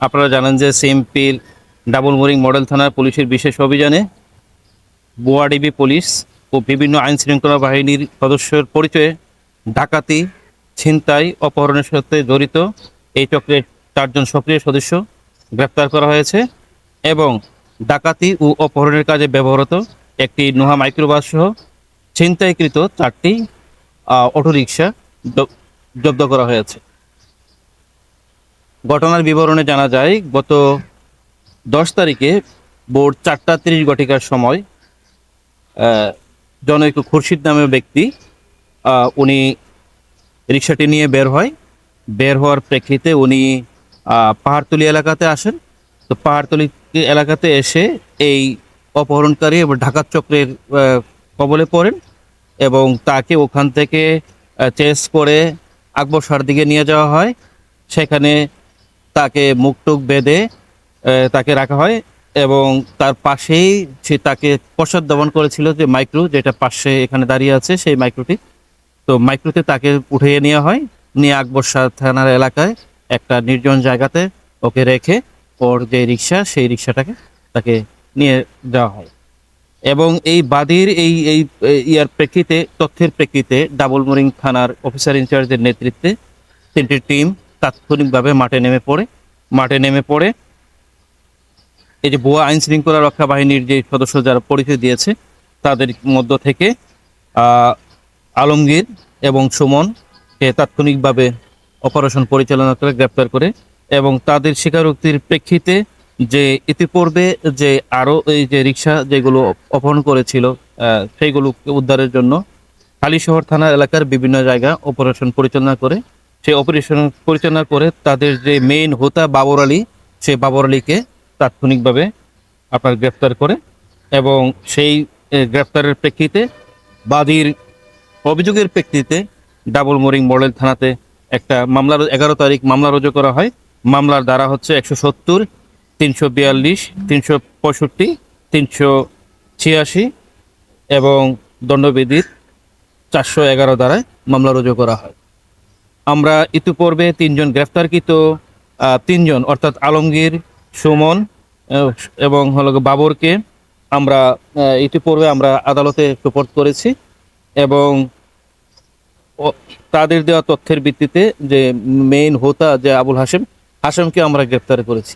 আপনারা জানেন যে সিএমপির ডাবল মোরিং মডেল থানার পুলিশের বিশেষ অভিযানে বোয়াডিবি পুলিশ ও বিভিন্ন আইন শৃঙ্খলা বাহিনীর সদস্যের পরিচয়ে ডাকাতি, ছিনতাই, অপহরণের সাথে জড়িত এই চক্রের চারজন সক্রিয় সদস্য গ্রেপ্তার করা হয়েছে এবং ডাকাতি ও অপহরণের কাজে ব্যবহৃত একটি নোহা মাইক্রোবাস সহ ছিনতাইকৃত চারটি অটোরিকশা জব্দ করা হয়েছে। ঘটনার বিবরণে জানা যায়, গত দশ তারিখে ভোর চারটা তিরিশ ঘটিকার সময় জনৈক খুরশিদ নামের ব্যক্তি উনি রিক্সাটি নিয়ে বের হয়। বের হওয়ার প্রেক্ষিতে উনি পাহাড়তলি এলাকাতে আসেন। তো পাহাড়তলি এলাকাতে এসে এই অপহরণকারী এবং ঢাকার চক্রের কবলে পড়েন এবং তাকে ওখান থেকে চেস করে আকবর সার দিকে নিয়ে যাওয়া হয়। সেখানে তাকে মুখটুক বেঁধে তাকে রাখা হয় এবং তার পাশেই সে তাকে পশ্চাৎ দমন করেছিল যে মাইক্রো, যেটা পাশে এখানে দাঁড়িয়ে আছে, সেই মাইক্রোটি। তো মাইক্রোতে তাকে উঠিয়ে নেওয়া হয়, নিয়ে আকবর শাহ থানার এলাকায় একটা নির্জন জায়গাতে ওকে রেখে ওর যে রিক্সা, সেই রিক্সাটাকে তাকে নিয়ে যাওয়া হয়। এবং এই বাদীর এই এই ইয়ার প্রেক্ষিতে, তথ্যের প্রেক্ষিতে ডাবল মোরিং থানার অফিসার ইনচার্জের নেতৃত্বে তিনটি টিম তাৎক্ষণিকভাবে মাঠে নেমে পড়ে মাঠে নেমে পড়ে। এই যে ভুয়া আইন শৃঙ্খলা রক্ষা বাহিনীর যে সদস্য যারা পরিচয় দিয়েছে তাদের মধ্য থেকে আলমগীর এবং সুমনকে তাৎক্ষণিকভাবে অপারেশন পরিচালনা করে গ্রেপ্তার করে এবং তাদের স্বীকারোক্তির প্রেক্ষিতে যে ইতিপূর্বে যে আরও এই যে রিক্সা যেগুলো অপহরণ করেছিল আহ, সেইগুলো উদ্ধারের জন্য হালিশহর থানা এলাকার বিভিন্ন জায়গা অপারেশন পরিচালনা করে সেই অপারেশন পরিচালনা করে তাদের যে মেইন হোতা বাবর আলী সেই বাবর আলীকে তাৎক্ষণিকভাবে আপনার গ্রেপ্তার করে এবং সেই গ্রেপ্তারের প্রেক্ষিতে বাদীর অভিযোগের প্রেক্ষিতে ডাবল মোরিং মডেল থানাতে একটা মামলার এগারো তারিখ মামলা রুজু করা হয়। মামলার দ্বারা হচ্ছে একশো সত্তর, তিনশো বিয়াল্লিশ, তিনশো পঁয়ষট্টি, তিনশো ছিয়াশি এবং দণ্ডবিধির চারশো এগারো দ্বারায় মামলা রুজু করা হয়। আমরা ইতিপূর্বে তিনজন গ্রেফতারকৃত তিনজন, অর্থাৎ আলমগীর, সুমন এবং হলো বাবরকে আমরা ইতিপূর্বে আমরা আদালতে সুপোর্ট করেছি এবং তাদের দেওয়া তথ্যের ভিত্তিতে যে মেইন হোতা, যে আবুল হাসেম হাসেমকে আমরা গ্রেপ্তার করেছি।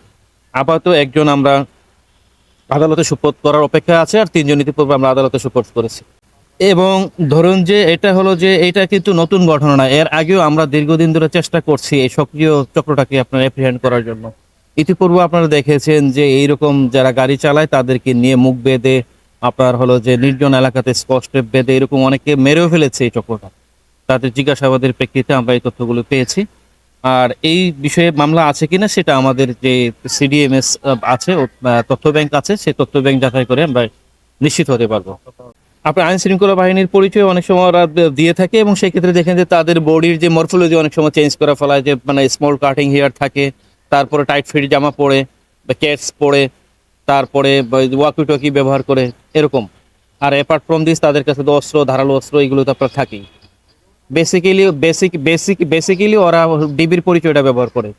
আপাতত একজন আমরা আদালতে সুপোর্ট করার অপেক্ষা আছে আর তিনজন ইতিপূর্বে আমরা আদালতে সুপোর্ট করেছি। এবং ধরুন যে এটা হলো যে এটা কিন্তু নতুন ঘটনা না এর আগেও আমরা দীর্ঘদিন ধরে চেষ্টা করছি এই সক্রিয় চক্রটাকে আপনার অ্যাপ্রিহেন্ড করার জন্য। ইতিপূর্বে আপনারা দেখেছেন যে এইরকম যারা গাড়ি চালায় তাদেরকে নিয়ে মুখ বেঁধে আপনার হলো যে নির্জন এলাকাতে স্পষ্ট বেঁধে এরকম অনেকে মেরেও ফেলেছে এই চক্রটা। তাদের জিজ্ঞাসাবাদের প্রেক্ষিতে আমরা এই তথ্যগুলো পেয়েছি। আর এই বিষয়ে মামলা আছে কিনা সেটা আমাদের যে সিডিএমএস আছে তথ্য ব্যাংক আছে সেই তথ্য ব্যাংক যাচাই করে আমরা নিশ্চিত হতে পারব। আপনার আইন শৃঙ্খলা বাহিনীর পরিচয় অনেক সময় ওরা দিয়ে থাকে এবং সেই ক্ষেত্রে দেখেন যে তাদের বডির যে মরফোলজি অনেক সময় চেঞ্জ করা ফেলায় যে মানে স্মল কাটিং হেয়ার থাকে, তারপরে টাইট ফিট জামা পরে, বা ক্যাটস পরে, তারপরে ওয়াকি টকি ব্যবহার করে, এরকম। আর অ্যাপার্ট ফ্রম দিস তাদের কাছে তো অস্ত্র, ধারালো অস্ত্র, এগুলো তো আপনার থাকেই। বেসিক্যালি বেসিক বেসিক বেসিক্যালি ওরা ডিবির পরিচয়টা ব্যবহার করে।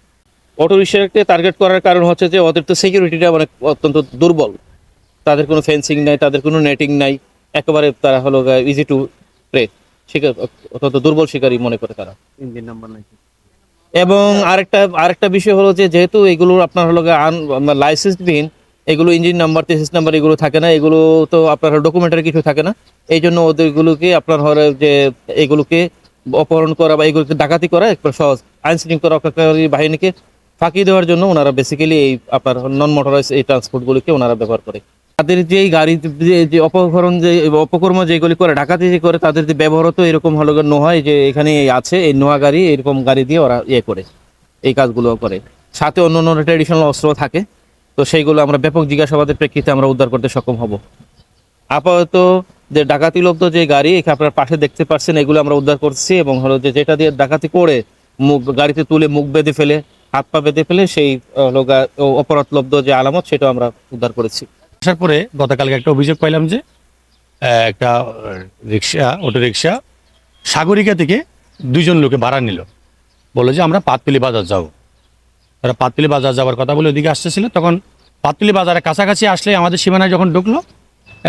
অটো রিক্সাকে টার্গেট করার কারণ হচ্ছে যে ওদের তো সিকিউরিটিটা অনেক অত্যন্ত দুর্বল। তাদের কোনো ফেন্সিং নাই, তাদের কোনো নেটিং নাই। একেবারে তারা হলো ইজি টু প্রে শিকার অত্যন্ত দুর্বল শিকারী মনে করে তারা। ইঞ্জিন নাম্বার নাকি এবং আরেকটা আরেকটা বিষয় হলো যে যেহেতু এগুলো আপনার হলো আন লাইসেন্সবিহীন এগুলো ইঞ্জিন নাম্বার তেসিস নাম্বার এগুলো থাকে না এগুলো তো আপনার ডকুমেন্টারি কিছু থাকে না এই জন্য ওদেরগুলোকে আপনার হলো যে এগুলোকে অপহরণ করা বা এগুলোকে ডাকাতি করা একবার সহজ আইন শৃঙ্খলা রক্ষাকারী বাহিনীকে ফাঁকি দেওয়ার জন্য ওনারা বেসিক্যালি এই আপনার নন মোটরাইজ এই ট্রান্সপোর্টগুলোকে ওনারা ব্যবহার করে। তাদের যে গাড়ি, যে- অপহরণ যে, অপকর্ম যেগুলি করে, ডাকাতি যে করে, তাদের যে ব্যবহৃত এরকম হলো নোহাই যে এখানে আছে, এই নোয়া গাড়ি, এরকম গাড়ি দিয়ে ওরা ইয়ে করে, এই কাজগুলো করে। সাথে অন্য অন্য ট্রেডিশনাল অস্ত্র থাকে। তো সেইগুলো আমরা ব্যাপক জিজ্ঞাসাবাদের প্রেক্ষিতে আমরা উদ্ধার করতে সক্ষম হব। আপাতত যে ডাকাতি লব্ধ যে গাড়ি এখানে আপনার পাশে দেখতে পাচ্ছেন, এগুলো আমরা উদ্ধার করছি এবং হলো যে যেটা দিয়ে ডাকাতি করে, মুখ, গাড়িতে তুলে মুখ বেঁধে ফেলে, হাত পা বেঁধে ফেলে, সেই, হলো অপরাধ লব্ধ যে আলামত সেটা আমরা উদ্ধার করেছি। আসার পরে গতকালকে একটা অভিযোগ পাইলাম যে একটা রিক্সা অটো রিক্সা সাগরিকা থেকে দুইজন লোকে ভাড়া নিল। বলল যে, আমরা পাতপিলি বাজার যাব। তারা পাতুলি বাজার যাওয়ার কথা বলে ওদিকে আসতেছিল। তখন পাতুলি বাজারের কাছাকাছি আসলে আমাদের সীমানায় যখন ঢুকলো,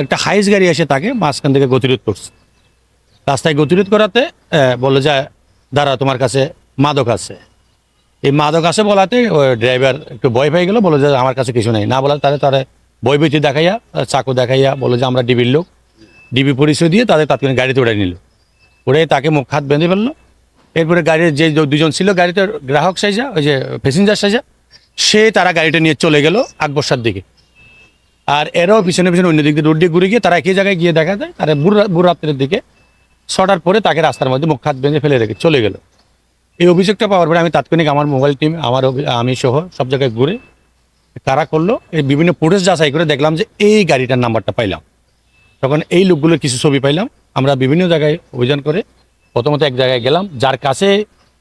একটা হাইস গাড়ি এসে তাকে মাঝখান থেকে গতিরোধ করছে। রাস্তায় গতিরোধ করাতে বলল যে, দাঁড়া, তোমার কাছে মাদক আছে। এই মাদক আছে বলাতে ড্রাইভার একটু ভয় পেয়ে গেলো। বলে যে, আমার কাছে কিছু নেই। না বলা তাহলে তারা বইবীতি দেখাইয়া চাকু দেখাইয়া বলো যে, আমরা ডিবির লোক। ডিবি পরিচয় দিয়ে তাদের তাৎক্ষণিক গাড়িতে উড়ে নিল। উড়ে তাকে মুখ হাত বেঁধে ফেলল। এরপরে গাড়ির যে দুজন ছিল গাড়িতে গ্রাহক সাইজা, ওই যে প্যাসেঞ্জার সাইজা, সে তারা গাড়িটা নিয়ে চলে গেল আকবর্ষার দিকে। আর এরাও পিছনে পিছনে অন্য দিক দিয়ে রোড দিয়ে ঘুরে গিয়ে তারা একই জায়গায় গিয়ে দেখা যায়, তারা বুড় রাত্রের দিকে ছটার পরে তাকে রাস্তার মধ্যে মুখ হাত বেঁধে ফেলে রেখে চলে গেল। এই অভিযোগটা পাওয়ার পরে আমি তাৎক্ষণিক আমার মোবাইল টিম, আমার আমি সহ সব জায়গায় ঘুরে কারা করল? এই বিভিন্ন ফুটেজ যাচাই করে দেখলাম যে এই গাড়িটার নাম্বারটা পাইলাম। তখন এই লোকগুলোর কিছু ছবি পাইলাম। আমরা বিভিন্ন জায়গায় অভিযান করে প্রথমত এক জায়গায় গেলাম, যার কাছে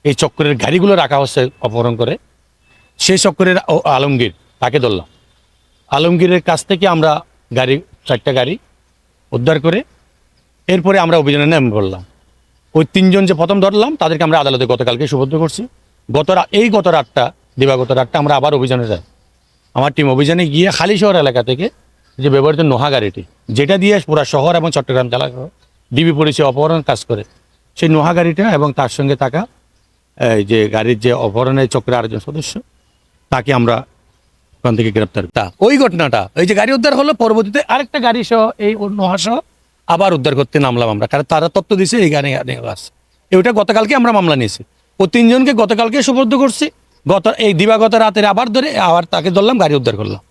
এই চক্করের গাড়িগুলো রাখা হচ্ছে অপহরণ করে। সেই চক্করের আলমগীর, তাকে ধরলাম। আলমগীরের কাছ থেকে আমরা গাড়ি, চারটা গাড়ি উদ্ধার করে এরপরে আমরা অভিযানে নেমে পড়লাম। ওই তিনজন যে প্রথম ধরলাম, তাদেরকে আমরা আদালতে গতকালকে সুবদ্ধ করছি। গত এই গত রাতটা, দিবাগত রাতটা আমরা আবার অভিযানে যাই। আমার টিম অভিযানে গিয়ে খালি শহর এলাকা থেকে যে ব্যবহৃত নোহা গাড়িটি, যেটা দিয়ে পুরা শহর এবং চট্টগ্রাম জেলা ডিবি পরিচয় অপহরণ কাজ করে। সেই নোহা গাড়িটা এবং তার সঙ্গে থাকা, এই যে গাড়ির যে অপহরণের চক্রের আরেকজন সদস্য, তাকে আমরা ওখান থেকে গ্রেপ্তার তা ওই ঘটনাটা ওই যে গাড়ি উদ্ধার হলো, পরবর্তীতে আরেকটা গাড়ি সহ, এই নোহা সহ আবার উদ্ধার করতে নামলাম আমরা, কারণ তারা তথ্য দিছে এই গাড়ি আছে ওইটা গতকালকে আমরা মামলা নিয়েছি। ও তিনজনকে গতকালকে সুপর্দ করছি। গত এই দিবাগত রাতের আবার ধরে আবার তাকে ধরলাম গাড়ি উদ্ধার করলাম।